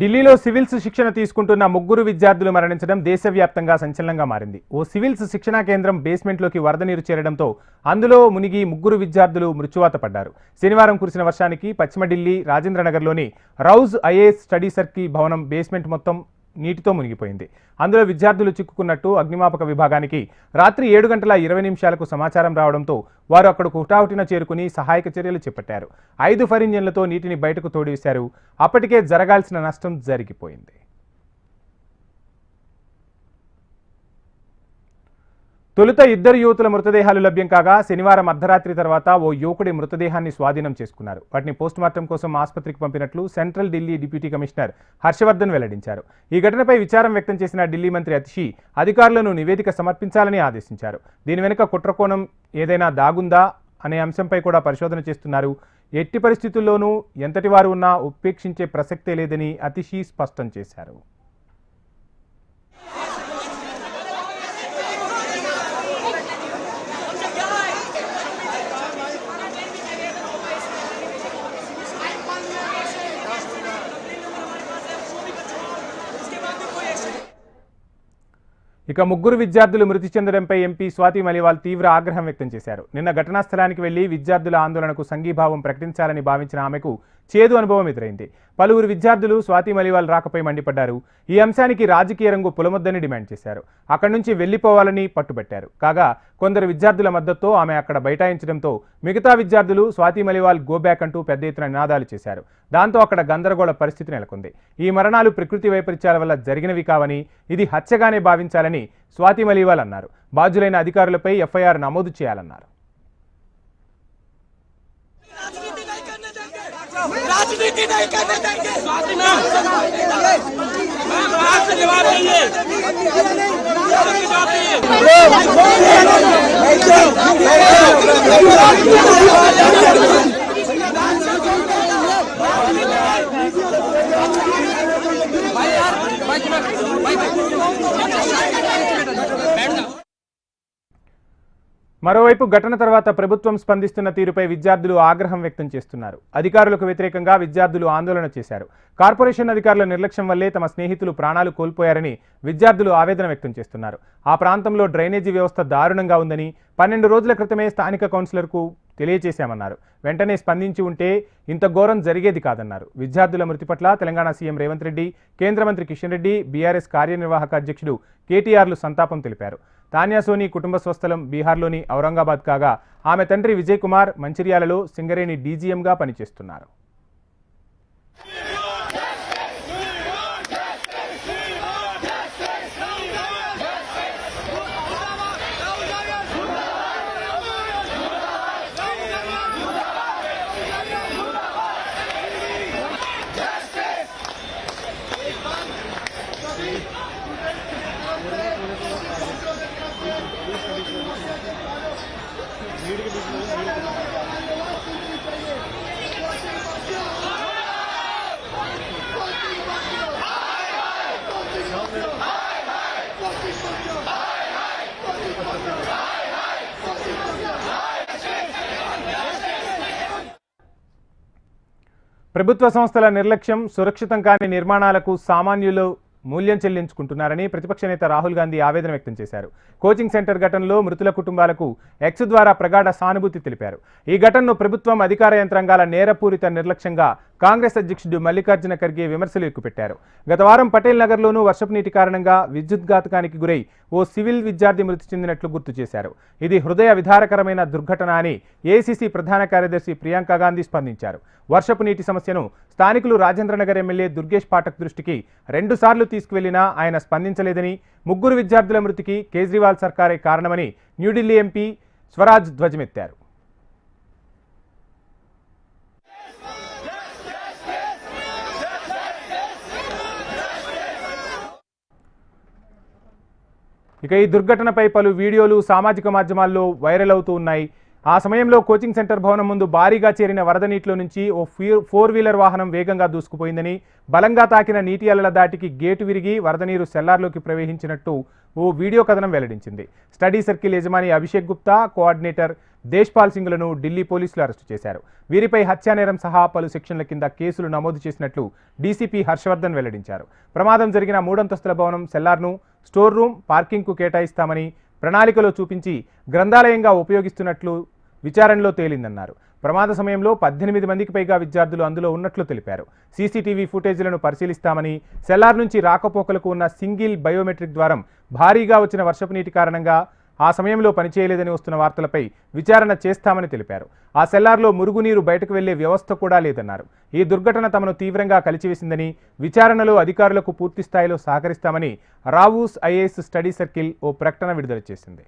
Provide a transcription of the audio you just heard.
ఢిల్లీలో సివిల్స్ శిక్షణ తీసుకుంటున్న ముగ్గురు విద్యార్థులు మరణించడం దేశవ్యాప్తంగా సంచలనంగా మారింది. ఓ సివిల్స్ శిక్షణా కేంద్రం బేస్మెంట్లోకి వరద నీరు చేరడంతో అందులో మునిగి ముగ్గురు విద్యార్థులు మృత్యువాత పడ్డారు. శనివారం కురిసిన వర్షానికి పశ్చిమ ఢిల్లీ రాజేంద్రనగర్లోని రౌజ్ ఐఏఎస్ స్టడీ సర్కిల్ భవనం బేస్మెంట్ మొత్తం నీటితో మునిగిపోయింది. అందులో విద్యార్థులు చిక్కుకున్నట్టు అగ్నిమాపక విభాగానికి రాత్రి ఏడు గంటల ఇరవై నిమిషాలకు సమాచారం రావడంతో వారు అక్కడకు హుటాహుటిన చేరుకుని సహాయక చర్యలు చేపట్టారు. ఐదు ఫరింజన్లతో ఇంజన్లతో నీటిని బయటకు తోడివేశారు అప్పటికే జరగాల్సిన నష్టం జరిగిపోయింది. తొలుత ఇద్దరు యువతుల మృతదేహాలు లభ్యం కాగా శనివారం అర్ధరాత్రి తర్వాత ఓ యువకుడి మృతదేహాన్ని స్వాధీనం చేసుకున్నారు. వాటిని పోస్టుమార్టం కోసం ఆసుపత్రికి పంపినట్లు central Delhi deputy commissioner Harshavardhan వెల్లడించారు. ఈ ఘటనపై విచారం వ్యక్తం చేసిన ఢిల్లీ మంత్రి అతిషి అధికారులను నివేదిక సమర్పించాలని ఆదేశించారు. దీని వెనుక కుట్రకోణం ఏదైనా దాగుందా అనే అంశంపై కూడా పరిశోధన చేస్తున్నారు. ఎట్టి పరిస్థితుల్లోనూ ఎంతటి వారు ఉన్నా ఉపేక్షించే ప్రసక్తే లేదని అతిషి స్పష్టం చేశారు. ఇక ముగ్గురు విద్యార్థులు మృతి చెందడంపై ఎంపీ స్వాతి మలివాల్ తీవ్ర ఆగ్రహం వ్యక్తం చేశారు. నిన్న ఘటనా స్థలానికి వెళ్ళి విద్యార్థుల ఆందోళనకు సంఘీభావం ప్రకటించాలని భావించిన ఆమెకు చేదు అనుభవం ఎదురైంది. పలువురు విద్యార్థులు స్వాతి మలివాల్ రాకపై మండిపడ్డారు. ఈ అంశానికి రాజకీయ రంగు పులమొద్దని డిమాండ్ చేశారు. అక్కడి నుంచి వెళ్ళిపోవాలని పట్టుబట్టారు. కాగా కొందరు విద్యార్థుల మద్దతుతో ఆమె అక్కడ బైఠాయించడంతో మిగతా విద్యార్థులు స్వాతి మలివాల్ గోబ్యాక్ అంటూ పెద్ద ఎత్తున నినాదాలు చేశారు. దాంతో అక్కడ గందరగోళ పరిస్థితి నెలకొంది. ఈ మరణాలు ప్రకృతి వైపరీత్యాల వల్ల జరిగినవి కావని ఇది హత్యగానే భావించాలని స్వాతి మలివాల్ అన్నారు. బాధ్యులైన అధికారులపై ఎఫ్ఐఆర్ నమోదు చేయాలన్నారు. రాజనీతి जवाब మరోవైపు ఘటన తర్వాత ప్రభుత్వం స్పందిస్తున్న తీరుపై విద్యార్థులు ఆగ్రహం వ్యక్తం చేస్తున్నారు. అధికారులకు వ్యతిరేకంగా విద్యార్థులు ఆందోళన చేశారు. కార్పొరేషన్ అధికారుల నిర్లక్ష్యం వల్లే తమ స్నేహితులు ప్రాణాలు కోల్పోయారని విద్యార్థులు ఆవేదన వ్యక్తం చేస్తున్నారు. ఆ ప్రాంతంలో డ్రైనేజీ వ్యవస్థ దారుణంగా ఉందని పన్నెండు రోజుల క్రితమే స్థానిక కౌన్సిలర్కు తెలియజేశామన్నారు వెంటనే స్పందించి ఉంటే ఇంత ఘోరం జరిగేది కాదన్నారు. విద్యార్థుల మృతి పట్ల తెలంగాణ సీఎం రేవంత్ రెడ్డి కేంద్ర మంత్రి కిషన్ రెడ్డి బీఆర్ఎస్ కార్యనిర్వాహక అధ్యక్షుడు కేటీఆర్లు సంతాపం తెలిపారు. తాన్యా సోని కుటుంబ స్వస్థలం బీహార్లోని ఔరంగాబాద్ కాగా ఆమె తండ్రి విజయ్ కుమార్ మంచిర్యాలలో సింగరేణి డీజీఎంగా పనిచేస్తున్నారు. ప్రభుత్వ సంస్థల నిర్లక్ష్యం సురక్షితం కాని నిర్మాణాలకు సామాన్యులు మూల్యం చెల్లించుకుంటున్నారని ప్రతిపక్ష నేత రాహుల్ గాంధీ ఆవేదన వ్యక్తం చేశారు. కోచింగ్ సెంటర్ ఘటనలో మృతుల కుటుంబాలకు ఎక్స్ ద్వారా ప్రగాఢ సానుభూతి తెలిపారు. ఈ ఘటనను ప్రభుత్వం అధికార యంత్రాంగాల నేరపూరిత నిర్లక్ష్యంగా కాంగ్రెస్ అధ్యక్షుడు మల్లికార్జున ఖర్గే విమర్శలు ఎక్కుపెట్టారు. గత వారం పటేల్ నగర్లోనూ వర్షపు నీటి కారణంగా విద్యుద్ఘాతకానికి గురై ఓ సివిల్ విద్యార్థి మృతి చెందినట్లు గుర్తు చేశారు. ఇది హృదయ విధారకరమైన దుర్ఘటన అని ఏసీసీ ప్రధాన కార్యదర్శి ప్రియాంక గాంధీ స్పందించారు. వర్షపు నీటి సమస్యను స్థానికులు రాజేంద్రనగర్ ఎమ్మెల్యే దుర్గేష్ పాఠక్ దృష్టికి రెండుసార్లు తీసుకువెళ్ళినా ఆయన స్పందించలేదని ముగ్గురు విద్యార్థుల మృతికి కేజ్రీవాల్ సర్కారే కారణమని న్యూఢిల్లీ ఎంపీ స్వరాజ్ ధ్వజమెత్తారు. ఇక ఈ దుర్ఘటనపై పలు వీడియోలు సామాజిక మాధ్యమాల్లో వైరల్ అవుతూ ఉన్నాయి. ఆ సమయంలో కోచింగ్ సెంటర్ భవనం ముందు భారీగా చేరిన వరద నీటిలో నుంచి ఓ ఫీ- ఫోర్ వీలర్ వాహనం వేగంగా దూసుకుపోయిందని బలంగా తాకిన నీటి అలల దాటికి గేటు విరిగి వరద నీరు సెల్లార్లోకి ప్రవహించినట్టు ఓ వీడియో కథనం వెల్లడించింది. స్టడీ సర్కిల్ యజమాని అభిషేక్ గుప్తా కోఆర్డినేటర్ దేశ్పాల్ సింగ్లను ఢిల్లీ పోలీసులు అరెస్టు చేశారు. వీరిపై హత్యానేరం సహా పలు సెక్షన్ల కింద కేసులు నమోదు చేసినట్లు డీసీపీ హర్షవర్ధన్ వెల్లడించారు. ప్రమాదం జరిగిన మూడంతస్తుల భవనం సెల్లార్ను స్టోర్ రూమ్ పార్కింగ్కు కేటాయిస్తామని ప్రణాళికలో చూపించి గ్రంథాలయంగా ఉపయోగిస్తున్నట్లు విచారణలో తేలిందన్నారు. ప్రమాద సమయంలో పద్దెనిమిది మందికి పైగా విద్యార్థులు అందులో ఉన్నట్లు తెలిపారు. సీసీటీవీ ఫుటేజీలను పరిశీలిస్తామని సెల్లార్ నుంచి రాకపోకలకు ఉన్న సింగిల్ బయోమెట్రిక్ ద్వారం భారీగా వచ్చిన వర్షపు నీటి కారణంగా ఆ సమయంలో పనిచేయలేదని వస్తున్న వార్తలపై విచారణ చేస్తామని తెలిపారు. ఆ సెల్లార్లో మురుగునీరు బయటకు వెళ్ళే వ్యవస్థ కూడా లేదన్నారు. ఈ దుర్ఘటన తమను తీవ్రంగా కలిచివేసిందని విచారణలో అధికారులకు పూర్తి స్థాయిలో సహకరిస్తామని రావూస్ ఐఏఎస్ స్టడీ సర్కిల్ ఓ ప్రకటన విడుదల చేసింది.